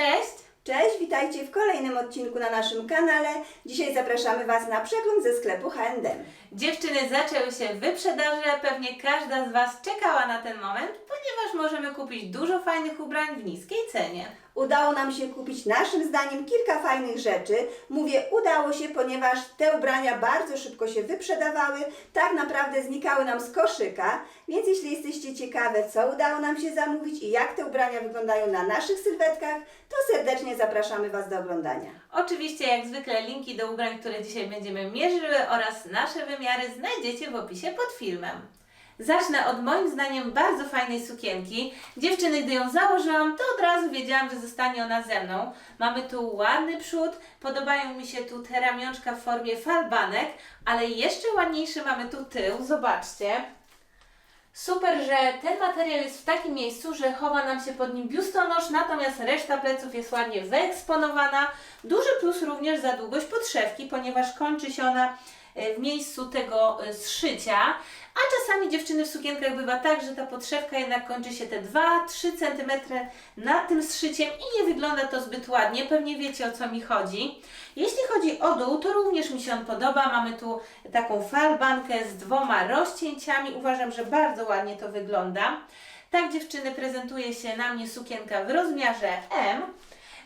Cześć! Cześć, witajcie w kolejnym odcinku na naszym kanale. Dzisiaj zapraszamy Was na przegląd ze sklepu H&M. Dziewczyny, zaczęły się wyprzedaże. Pewnie każda z Was czekała na ten moment, ponieważ możemy kupić dużo fajnych ubrań w niskiej cenie. Udało nam się kupić naszym zdaniem kilka fajnych rzeczy. Mówię udało się, ponieważ te ubrania bardzo szybko się wyprzedawały, tak naprawdę znikały nam z koszyka, więc jeśli jesteście ciekawe, co udało nam się zamówić i jak te ubrania wyglądają na naszych sylwetkach, to serdecznie zapraszamy Was do oglądania. Oczywiście, jak zwykle, linki do ubrań, które dzisiaj będziemy mierzyły oraz nasze znajdziecie w opisie pod filmem. Zacznę od moim zdaniem bardzo fajnej sukienki. Dziewczyny, gdy ją założyłam, to od razu wiedziałam, że zostanie ona ze mną. Mamy tu ładny przód, podobają mi się tu te ramionczka w formie falbanek, ale jeszcze ładniejszy mamy tu tył, zobaczcie. Super, że ten materiał jest w takim miejscu, że chowa nam się pod nim biustonosz, natomiast reszta pleców jest ładnie wyeksponowana. Duży plus również za długość podszewki, ponieważ kończy się ona w miejscu tego e, zszycia, a czasami dziewczyny w sukienkach bywa tak, że ta podszewka jednak kończy się te 2-3 cm nad tym zszyciem i nie wygląda to zbyt ładnie, pewnie wiecie o co mi chodzi. Jeśli chodzi o dół, to również mi się on podoba. Mamy tu taką falbankę z dwoma rozcięciami. Uważam, że bardzo ładnie to wygląda. Tak dziewczyny prezentuje się na mnie sukienka w rozmiarze M.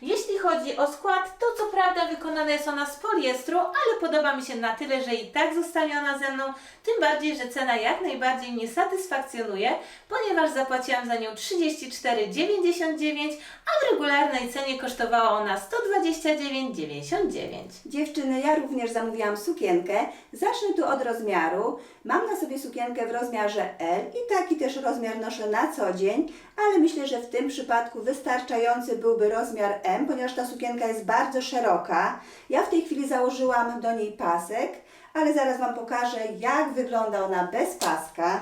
Jeśli chodzi o skład, to co prawda wykonana jest ona z poliestru, ale podoba mi się na tyle, że i tak zostanie ona ze mną, tym bardziej, że cena jak najbardziej mnie satysfakcjonuje, ponieważ zapłaciłam za nią 34,99, a w regularnej cenie kosztowała ona 129,99. Dziewczyny, ja również zamówiłam sukienkę. Zacznę tu od rozmiaru. Mam na sobie sukienkę w rozmiarze L i taki też rozmiar noszę na co dzień, ale myślę, że w tym przypadku wystarczający byłby rozmiar M, ponieważ ta sukienka jest bardzo szeroka. Ja w tej chwili założyłam do niej pasek, ale zaraz Wam pokażę, jak wygląda ona bez paska.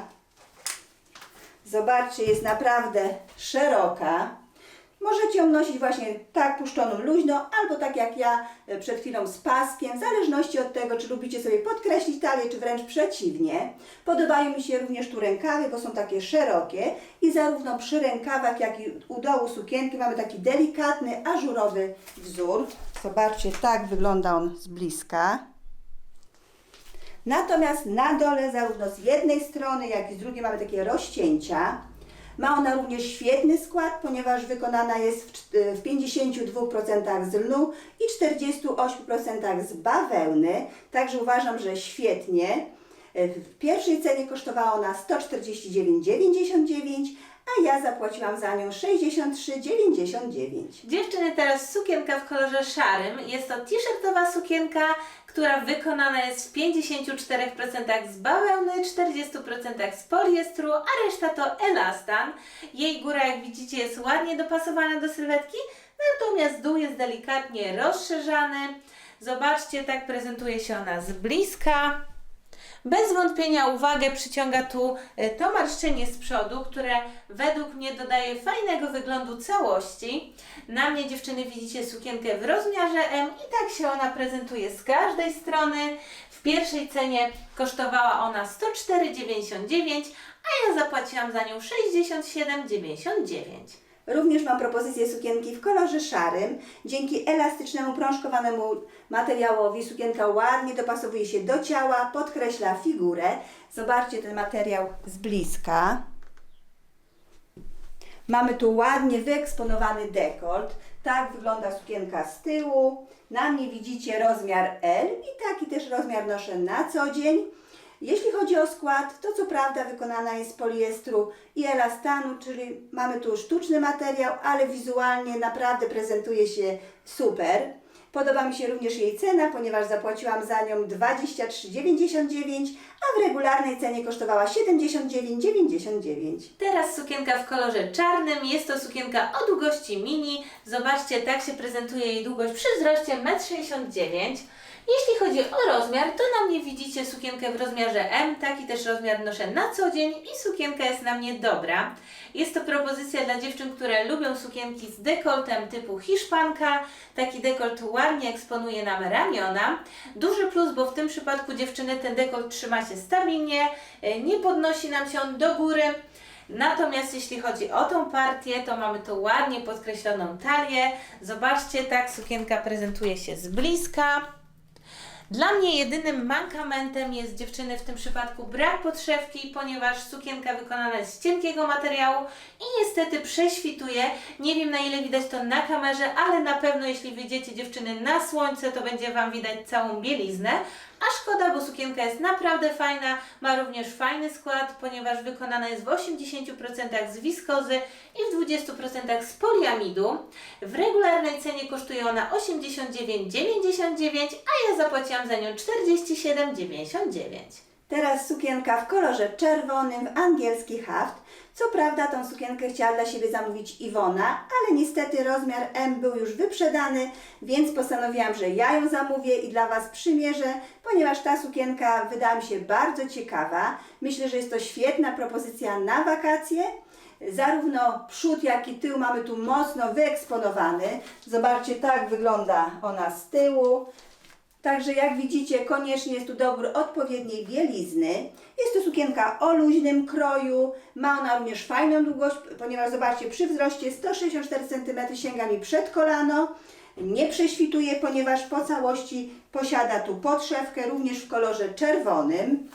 Zobaczcie, jest naprawdę szeroka. Możecie ją nosić właśnie tak puszczoną luźno, albo tak jak ja e, przed chwilą z paskiem, w zależności od tego, czy lubicie sobie podkreślić talię, czy wręcz przeciwnie. Podobają mi się również tu rękawy, bo są takie szerokie i zarówno przy rękawach, jak i u dołu sukienki mamy taki delikatny, ażurowy wzór. Zobaczcie, tak wygląda on z bliska. Natomiast na dole, zarówno z jednej strony, jak i z drugiej, mamy takie rozcięcia. Ma ona również świetny skład, ponieważ wykonana jest w czt- w 52% z lnu i 48% z bawełny. Także uważam, że świetnie. W pierwszej cenie kosztowała ona 149,99, a ja zapłaciłam za nią 63,99. Dziewczyny, teraz sukienka w kolorze szarym. Jest to t-shirtowa sukienka, która wykonana jest w 54% z bawełny, 40% z poliestru, a reszta to elastan. Jej góra, jak widzicie, jest ładnie dopasowana do sylwetki, natomiast dół jest delikatnie rozszerzany. Zobaczcie, tak prezentuje się ona z bliska. Bez wątpienia uwagę przyciąga tu e, to marszczenie z przodu, które według mnie dodaje fajnego wyglądu całości. Na mnie dziewczyny widzicie sukienkę w rozmiarze M i tak się ona prezentuje z każdej strony. W pierwszej cenie kosztowała ona 104,99, a ja zapłaciłam za nią 67,99. Również mam propozycję sukienki w kolorze szarym. Dzięki elastycznemu, prążkowanemu materiałowi sukienka ładnie dopasowuje się do ciała, podkreśla figurę. Zobaczcie ten materiał z bliska. Mamy tu ładnie wyeksponowany dekolt. Tak wygląda sukienka z tyłu. Na mnie widzicie rozmiar L i taki też rozmiar noszę na co dzień. Jeśli chodzi o skład, to co prawda wykonana jest z poliestru i elastanu, czyli mamy tu sztuczny materiał, ale wizualnie naprawdę prezentuje się super. Podoba mi się również jej cena, ponieważ zapłaciłam za nią 23,99, a w regularnej cenie kosztowała 79,99. Teraz sukienka w kolorze czarnym. Jest to sukienka o długości mini. Zobaczcie, tak się prezentuje jej długość przy wzroście 1,69 m. Jeśli chodzi o rozmiar, to na mnie widzicie sukienkę w rozmiarze M, taki też rozmiar noszę na co dzień i sukienka jest na mnie dobra. Jest to propozycja dla dziewczyn, które lubią sukienki z dekoltem typu hiszpanka. Taki dekolt ładnie eksponuje nam ramiona. Duży plus, bo w tym przypadku dziewczyny ten dekolt trzyma się stabilnie, e, nie podnosi nam się on do góry. Natomiast jeśli chodzi o tą partię, to mamy tu ładnie podkreśloną talię. Zobaczcie, tak sukienka prezentuje się z bliska. Dla mnie jedynym mankamentem jest dziewczyny w tym przypadku brak podszewki, ponieważ sukienka wykonana jest z cienkiego materiału i niestety prześwituje. Nie wiem na ile widać to na kamerze, ale na pewno jeśli wyjdziecie dziewczyny na słońce, to będzie Wam widać całą bieliznę. A szkoda, bo sukienka jest naprawdę fajna, ma również fajny skład, ponieważ wykonana jest w 80% z wiskozy i w 20% z poliamidu. W regularnej cenie kosztuje ona 89,99, a ja zapłaciłam za nią 47,99. Teraz sukienka w kolorze czerwonym, w angielski haft. Co prawda tą sukienkę chciała dla siebie zamówić Iwona, ale niestety rozmiar M był już wyprzedany, więc postanowiłam, że ja ją zamówię i dla Was przymierzę, ponieważ ta sukienka wydała mi się bardzo ciekawa. Myślę, że jest to świetna propozycja na wakacje. Zarówno przód, jak i tył mamy tu mocno wyeksponowany. Zobaczcie, tak wygląda ona z tyłu. Także jak widzicie, koniecznie jest tu dobór odpowiedniej bielizny. Jest to sukienka o luźnym kroju. Ma ona również fajną długość, ponieważ zobaczcie, przy wzroście 164 cm sięga mi przed kolano. Nie prześwituje, ponieważ po całości posiada tu podszewkę, również w kolorze czerwonym.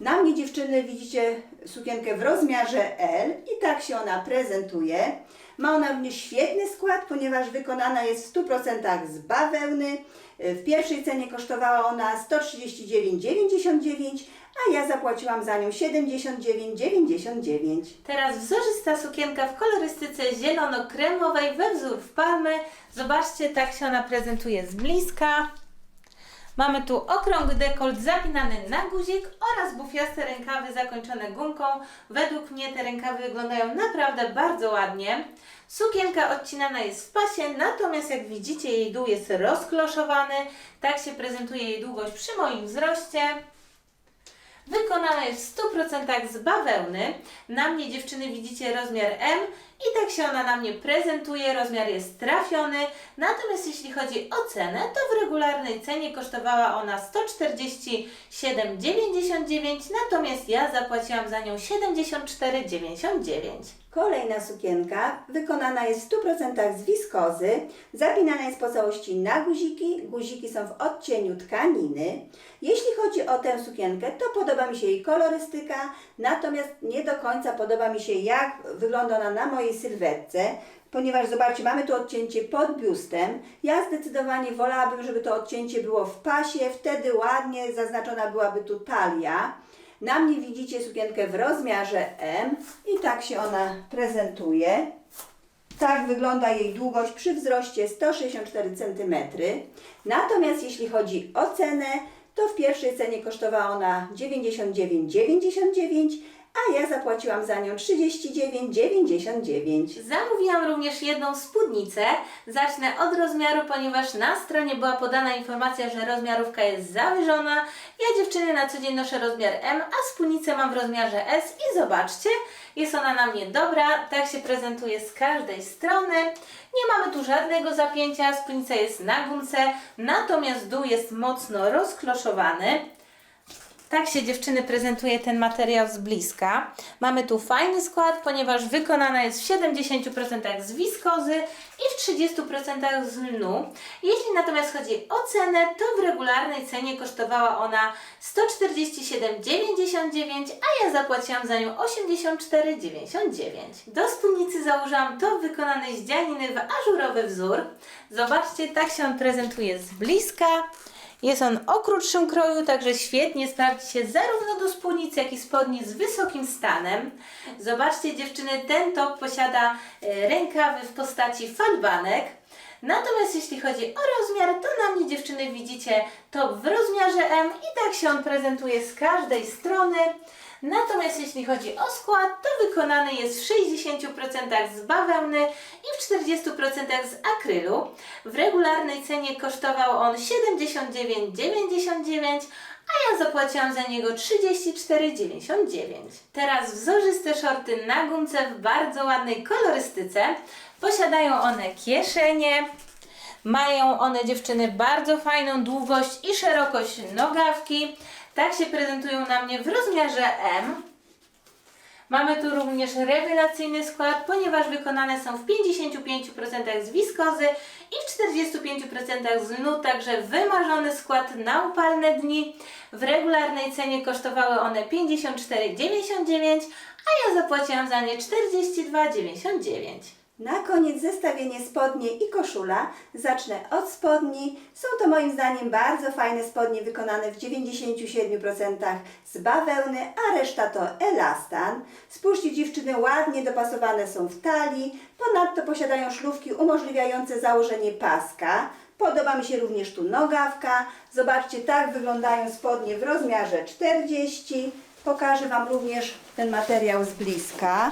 Na mnie dziewczyny widzicie sukienkę w rozmiarze L i tak się ona prezentuje. Ma ona również świetny skład, ponieważ wykonana jest w 100% z bawełny. W pierwszej cenie kosztowała ona 139,99, a ja zapłaciłam za nią 79,99. Teraz wzorzysta sukienka w kolorystyce zielono-kremowej we wzór w palmy. Zobaczcie, tak się ona prezentuje z bliska. Mamy tu okrągły dekolt zapinany na guzik oraz bufiaste rękawy zakończone gumką. Według mnie te rękawy wyglądają naprawdę bardzo ładnie. Sukienka odcinana jest w pasie, natomiast jak widzicie jej dół jest rozkloszowany. Tak się prezentuje jej długość przy moim wzroście. Wykonana jest w 100% z bawełny. Na mnie dziewczyny widzicie rozmiar M i tak się ona na mnie prezentuje. Rozmiar jest trafiony. Natomiast jeśli chodzi o cenę, to w regularnej cenie kosztowała ona 147,99, natomiast ja zapłaciłam za nią 74,99. Kolejna sukienka wykonana jest w 100% z wiskozy, zapinana jest po całości na guziki, guziki są w odcieniu tkaniny. Jeśli chodzi o tę sukienkę, to podoba mi się jej kolorystyka, natomiast nie do końca podoba mi się jak wygląda ona na mojej sylwetce, ponieważ zobaczcie, mamy tu odcięcie pod biustem. Ja zdecydowanie wolałabym, żeby to odcięcie było w pasie, wtedy ładnie zaznaczona byłaby tu talia. Na mnie widzicie sukienkę w rozmiarze M i tak się ona prezentuje. Tak wygląda jej długość przy wzroście 164 cm. Natomiast jeśli chodzi o cenę, to w pierwszej cenie kosztowała ona 99,99, a ja zapłaciłam za nią 39,99. Zamówiłam również jedną spódnicę. Zacznę od rozmiaru, ponieważ na stronie była podana informacja, że rozmiarówka jest zawyżona. Ja dziewczyny na co dzień noszę rozmiar M, a spódnicę mam w rozmiarze S i zobaczcie, jest ona na mnie dobra, tak się prezentuje z każdej strony. Nie mamy tu żadnego zapięcia, spódnica jest na gumce, natomiast dół jest mocno rozkloszowany. Tak się dziewczyny prezentuje ten materiał z bliska. Mamy tu fajny skład, ponieważ wykonana jest w 70% z wiskozy i w 30% z lnu. Jeśli natomiast chodzi o cenę, to w regularnej cenie kosztowała ona 147,99, a ja zapłaciłam za nią 84,99. Do spódnicy założyłam top wykonany z dzianiny w ażurowy wzór. Zobaczcie, tak się on prezentuje z bliska. Jest on o krótszym kroju, także świetnie sprawdzi się zarówno do spódnicy, jak i spodni z wysokim stanem. Zobaczcie dziewczyny, ten top posiada e, rękawy w postaci falbanek. Natomiast jeśli chodzi o rozmiar, to na mnie dziewczyny widzicie top w rozmiarze M i tak się on prezentuje z każdej strony. Natomiast jeśli chodzi o skład, to wykonany jest w 60% z bawełny i w 40% z akrylu. W regularnej cenie kosztował on 79,99, a ja zapłaciłam za niego 34,99. Teraz wzorzyste shorty na gumce w bardzo ładnej kolorystyce. Posiadają one kieszenie, mają one dziewczyny bardzo fajną długość i szerokość nogawki. Tak się prezentują na mnie w rozmiarze M. Mamy tu również rewelacyjny skład, ponieważ wykonane są w 55% z wiskozy i w 45% z lnu, także wymarzony skład na upalne dni. W regularnej cenie kosztowały one 54,99, a ja zapłaciłam za nie 42,99. Na koniec zestawienie spodnie i koszula. Zacznę od spodni. Są to moim zdaniem bardzo fajne spodnie wykonane w 97% z bawełny, a reszta to elastan. Spójrzcie dziewczyny, ładnie dopasowane są w talii. Ponadto posiadają szlufki umożliwiające założenie paska. Podoba mi się również tu nogawka. Zobaczcie, tak wyglądają spodnie w rozmiarze 40. Pokażę Wam również ten materiał z bliska.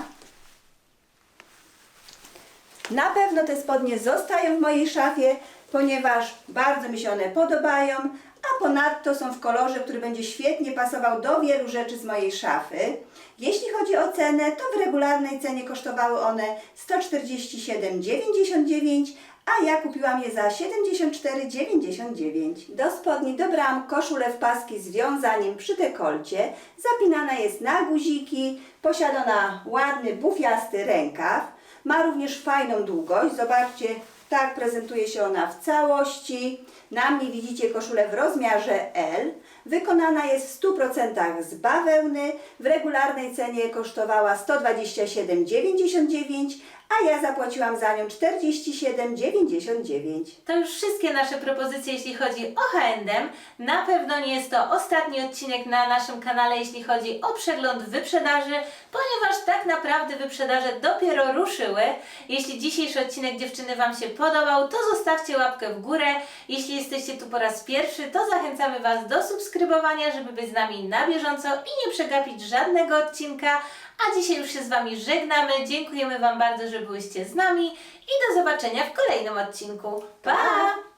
Na pewno te spodnie zostają w mojej szafie, ponieważ bardzo mi się one podobają, a ponadto są w kolorze, który będzie świetnie pasował do wielu rzeczy z mojej szafy. Jeśli chodzi o cenę, to w regularnej cenie kosztowały one 147,99, a ja kupiłam je za 74,99. Do spodni dobrałam koszulę w paski z wiązaniem przy dekolcie. Zapinana jest na guziki, posiada ona ładny, bufiasty rękaw. Ma również fajną długość. Zobaczcie, tak prezentuje się ona w całości. Na mnie widzicie koszulę w rozmiarze L. Wykonana jest w 100% z bawełny. W regularnej cenie kosztowała 127,99, a ja zapłaciłam za nią 47,99. To już wszystkie nasze propozycje, jeśli chodzi o H&M. Na pewno nie jest to ostatni odcinek na naszym kanale, jeśli chodzi o przegląd wyprzedaży, ponieważ tak naprawdę wyprzedaże dopiero ruszyły. Jeśli dzisiejszy odcinek dziewczyny Wam się podobał, to zostawcie łapkę w górę. Jeśli jesteście tu po raz pierwszy, to zachęcamy Was do subskrybowania, żeby być z nami na bieżąco i nie przegapić żadnego odcinka. A dzisiaj już się z Wami żegnamy. Dziękujemy Wam bardzo, że byłyście z nami i do zobaczenia w kolejnym odcinku. pa!